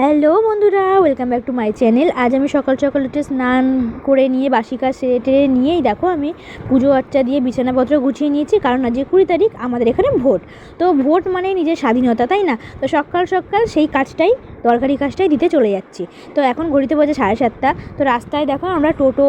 Hello বন্ধুরা welcome back to my channel আজ আমি সকাল সকাল উঠে স্নান করে নিয়ে বাসিকা সেটে নিয়েই দেখো আমি পুজো আর্চা দিয়ে বিছানাপত্র গুছিয়ে নিয়েছি, কারণ আজকে কুড়ি তারিখ, আমাদের এখানে ভোট। তো ভোট মানে নিজের স্বাধীনতা, তাই না? তো সকাল সকাল সেই কাজটাই, দরকারি কাজটাই দিতে চলে যাচ্ছি। তো এখন ঘড়িতে বাজে সাড়ে সাতটা। তো রাস্তায় দেখো আমরা টোটো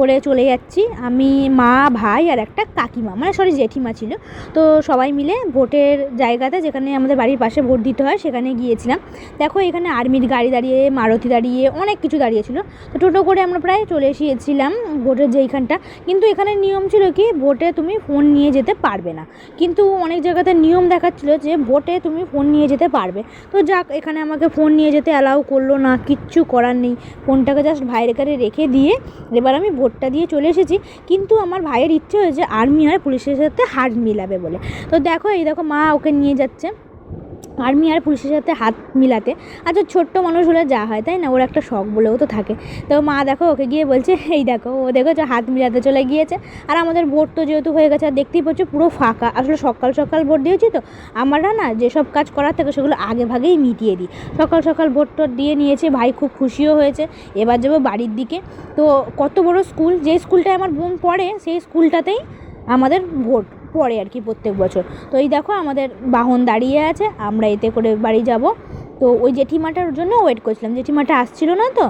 করে চলে যাচ্ছি। আমি মা, ভাই আর একটা কাকিমা মানে সরি জেঠিমা ছিল। তো সবাই মিলে ভোটের জায়গাতে যেখানে আমাদের বাড়ির পাশে ভোট দিতে হয় সেখানে গিয়েছিলাম। দেখো এখানে আর্মির গাড়ি দাঁড়িয়ে, মারুতি দাঁড়িয়ে অনেক কিছু দাঁড়িয়েছিল। তো টোটো করে আমরা প্রায় চলে এসেছিলাম ভোটের যেইখানটা। কিন্তু এখানে নিয়ম ছিল কি ভোটে তুমি ফোন নিয়ে যেতে পারবে না। কিন্তু অনেক জায়গাতে নিয়ম দেখাচ্ছিল যে ভোটে তুমি ফোন নিয়ে যেতে পারবে। তো যাক, এখানে আমাকে ফোন নিয়ে যেতে অ্যালাউ করল না, কিচ্ছু করার নেই। ফোনটাকে জাস্ট ভাইয়ের কাছে রেখে দিয়ে এবার আমি ভোটটা দিয়ে চলে এসেছি। কিন্তু আমার ভাইয়ের ইচ্ছে হয়েছে আর্মি আর পুলিশের সাথে হাত মিলাবে বলে। তো দেখো, এই দেখো মা ওকে নিয়ে যাচ্ছে। আর্মি আর পুলিশের সাথে হাত মিলাতে। আচ্ছা ছোট্ট মানুষ হলে যা হয়, তাই না? ওর একটা শখ বলেও তো থাকে। তো মা দেখো, ওকে গিয়ে বলছে, এই দেখো, ও দেখো যে হাত মিলাতে চলে গিয়েছে। আর আমাদের ভোট তো যেহেতু হয়ে গেছে, আর দেখতেই পাচ্ছ পুরো ফাঁকা। আসলে সকাল সকাল ভোট দিয়েছি তো। আমরা না যেসব কাজ করার থাকে, সেগুলো আগে ভাগেই মিটিয়ে দিই। সকাল সকাল ভোট টোট দিয়ে নিয়েছে, ভাই খুব খুশিও হয়েছে। এবার যাব বাড়ির দিকে। তো কত বড় স্কুল যে স্কুলটায় আমার বোন পড়ে, সেই স্কুলটাতেই আমাদের ভোট পড়ে আর কি প্রত্যেক বছর। তো এই দেখো আমাদের বাহন দাঁড়িয়ে আছে, আমরা এতে করে বাড়ি যাব। তো ওই জেঠিমাটার জন্য ওয়েট করছিলাম, জেঠিমাটা আসছিল না তো?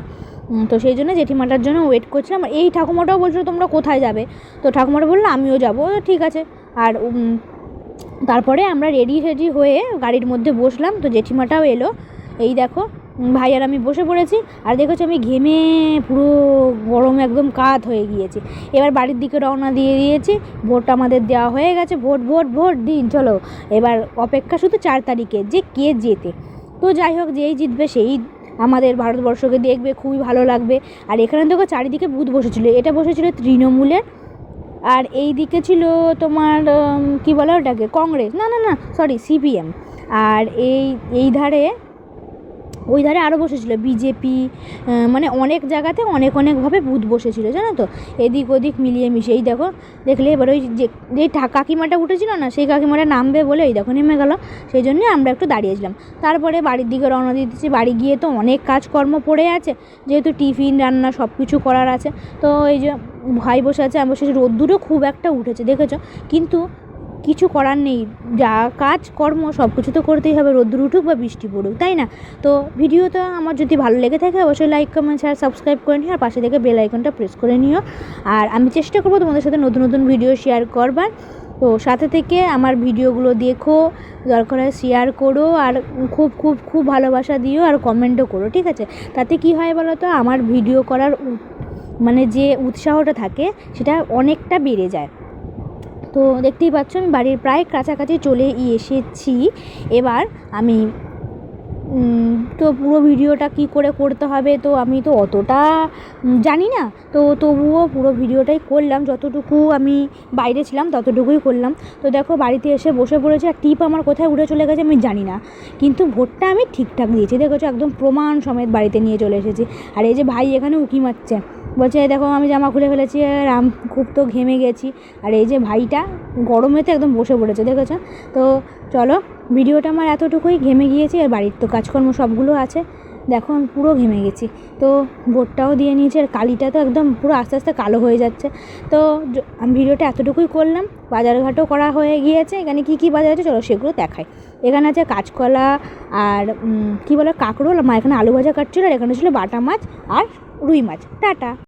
তো সেই জন্য জেঠিমাটার জন্য ওয়েট করছিলাম। এই ঠাকুমাটাও বলছিল তোমরা কোথায় যাবে? তো ঠাকুমাটা বলল, আমিও যাব। ঠিক আছে। আর তারপরে আমরা রেডি রেডি হয়ে গাড়ির মধ্যে বসলাম। তো জেঠিমাটাও এলো। এই দেখো ভাই আর আমি বসে পড়েছি, আর দেখেছি আমি ঘেমে পুরো গরমে একদম কাত হয়ে গিয়েছি। এবার বাড়ির দিকে রওনা দিয়ে দিয়েছি, ভোট আমাদের দেওয়া হয়ে গেছে, ভোট ভোট ভোট, দিন, চলো। এবার অপেক্ষা শুধু চার তারিখে, যে কে জেতে। তো যাই হোক, যেই জিতবে সেই আমাদের ভারতবর্ষকে দেখবে, খুবই ভালো লাগবে। আর এখানে দেখো চারিদিকে বুথ বসেছিল, এটা বসেছিল তৃণমূলের। আর এই দিকে ছিল তোমার কি বলে ওটাকে, কংগ্রেস, না না না সরি সিপিএম। আর এই এই ধারে ওই ধারে আরও বসেছিল, বিজেপি মানে অনেক জায়গাতে অনেক অনেকভাবে বুথ বসেছিল, জানো তো? এদিক ওদিক মিলিয়ে মিশিয়ে এই দেখো, দেখলে এবার ওই যে যে কাকিমাটা উঠেছিল না, সেই কাকিমাটা নামবে বলে এই দেখো নেমে গেল, সেই জন্যে আমরা একটু দাঁড়িয়েছিলাম। তারপরে বাড়ির দিকে রওনা দিতেছি বাড়ি গিয়ে তো অনেক কাজকর্ম পড়ে আছে, যেহেতু টিফিন, রান্না সব কিছু করার আছে, তো এই যে ভাই বসে আছে আমি বসেছি রোদ্দুরও খুব একটা উঠেছে, দেখেছ? কিন্তু কিছু করার নেই। যা কাজ, কর্ম সব কিছু তো করতেই হবে। রোদ্দুর উঠুক বা বৃষ্টি পড়ুক, তাই না? তো ভিডিওটা আমার যদি ভালো লেগে থাকে, অবশ্যই লাইক কমেন্ট শেয়ার সাবস্ক্রাইব করে নিও আর পাশে থেকে বেল আইকনটা প্রেস করে নিও। আর আমি চেষ্টা করব তোমাদের সাথে নতুন নতুন ভিডিও শেয়ার করবার। তো সাথে থেকে আমার ভিডিওগুলো দেখো, দরকার হয় শেয়ার করো আর খুব খুব খুব ভালোবাসা দিও আর কমেন্টও করো, ঠিক আছে? তাতে কি হয় বলো তো আমার ভিডিও করার মানে যে উৎসাহটা থাকে, সেটা অনেকটা বেড়ে যায়। তো দেখতেই পাচ্ছ আমি বাড়ির প্রায় কাছাকাছি চলে এসেছি। এবার আমি তো পুরো ভিডিওটা কি করে করতে হবে তো আমি তো অতটা জানি না। তো তবুও পুরো ভিডিওটাই করলাম, যতটুকু আমি বাইরে ছিলাম ততটুকুই করলাম। তো দেখো বাড়িতে এসে বসে পড়েছে, আর টিপ আমার কোথায় উড়ে চলে গেছে আমি জানি না। কিন্তু ভোটটা আমি ঠিকঠাক দিয়েছি, দেখেছ? একদম প্রমাণ সমেত বাড়িতে নিয়ে চলে এসেছি। আর এই যে ভাই এখানে উকি মারছে, বলছে, দেখো, আমি জামা খুলে ফেলেছি, আর খুব তো ঘেমে গেছি। আর এই যে ভাইটা গরমেতে একদম বসে পড়েছে, দেখেছ? তো চলো ভিডিওটা আমার এতটুকুই, ঘেমে গিয়েছি আর বাড়ির তো কাজকর্ম সবগুলো আছে। দেখো, আমি পুরো ঘেমে গেছি। তো বোটটাও দিয়ে নিয়েছি আর কালিটা তো একদম পুরো আস্তে আস্তে কালো হয়ে যাচ্ছে। তো আমি ভিডিওটা এতটুকুই করলাম, বাজারঘাটও করা হয়ে গিয়েছে। এখানে কী কী বাজার আছে চলো সেগুলো দেখাই। এখানে আছে কাঁচকলা আর কী বলে, কাঁকরোল। মা এখানে আলু ভাজা কাটছিল আর এখানে ছিল বাটা মাছ আর রুই মাছ। টাটা।